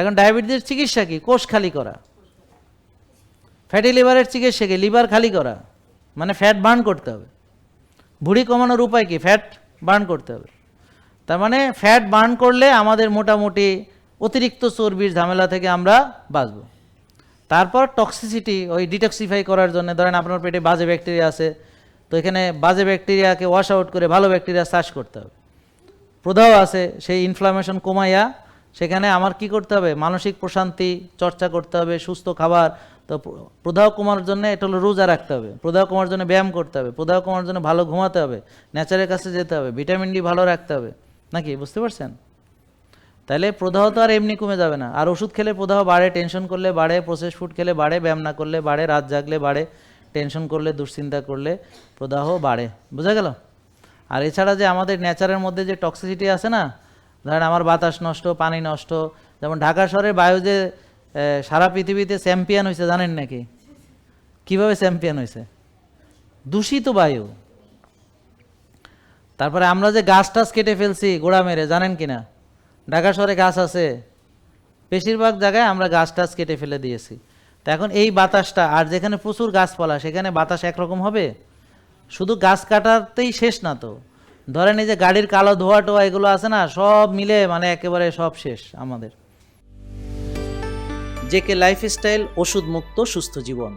এখন ডায়াবেটিসের চিকিৎসা কি? কোষ খালি করা। ফ্যাটি লিভারের চিকিৎসা কি? লিভার খালি করা। মানে ফ্যাট বার্ন করতে হবে। ভুঁড়ি কমানোর উপায় কি? ফ্যাট বার্ন করতে হবে। তার মানে ফ্যাট বার্ন করলে আমাদের মোটামুটি অতিরিক্ত চর্বির ঝামেলা থেকে আমরা বাঁচব। তারপর টক্সিসিটি ওই ডিটক্সিফাই করার জন্য, ধরেন আপনার পেটে বাজে ব্যাকটেরিয়া আছে, তো এখানে বাজে ব্যাকটেরিয়াকে ওয়াশ আউট করে ভালো ব্যাকটেরিয়া চাষ করতে হবে। প্রদাহ আছে, সেই ইনফ্লামেশন কমাইয়া সেখানে আমার কি করতে হবে? মানসিক প্রশান্তি, চর্চা করতে হবে, সুস্থ খাবার। তো প্র- প্রদাহ কমার জন্য এটা হলো রোজা রাখতে হবে। প্রদাহ কমার জন্য ব্যায়াম করতে হবে। প্রদাহ কমার জন্য ভালো ঘুমাতে হবে। নেচারের কাছে যেতে হবে। ভিটামিন ডি ভালো রাখতে হবে। নাকি? বুঝতে পারছেন? তাহলে প্রদাহ তো আর এমনি কমে যাবে না। আর ওষুধ খেলে প্রদাহ বাড়ে টেনশন করলে বাড়ে প্রসেস ফুড খেলে বাড়ে, ব্যায়াম না করলে বাড়ে, রাত জাগলে বাড়ে টেনশন করলে, দুশ্চিন্তা করলে প্রদাহ বাড়ে। বোঝা গেল? আর এছাড়া যে আমাদের নেচারের মধ্যে যে টক্সিসিটি আছে না ধরেন আমার বাতাস নষ্ট, পানি নষ্ট, যেমন ঢাকা শহরের বায়ু যে সারা পৃথিবীতে চ্যাম্পিয়ন হয়েছে জানেন নাকি? কীভাবে চ্যাম্পিয়ন হয়েছে দূষিত বায়ু। তারপরে আমরা যে গাছ টাছ কেটে ফেলছি, গোড়া মেরে, জানেন কি না ঢাকা শহরে গাছ আছে। বেশিরভাগ জায়গায় আমরা গাছ টাছ কেটে ফেলে দিয়েছি। তা এখন এই বাতাসটা, আর যেখানে প্রচুর গাছপালা, সেখানে বাতাস একরকম হবে? শুধু গাছ কাটাতেই শেষ না তো। ধরেন এই যে গাড়ির কালো ধোয়া টোয়া এগুলো আছে না, সব মিলে মানে একেবারে সব শেষ আমাদের। জেকে লাইফস্টাইল ওষুধ মুক্ত সুস্থ জীবন।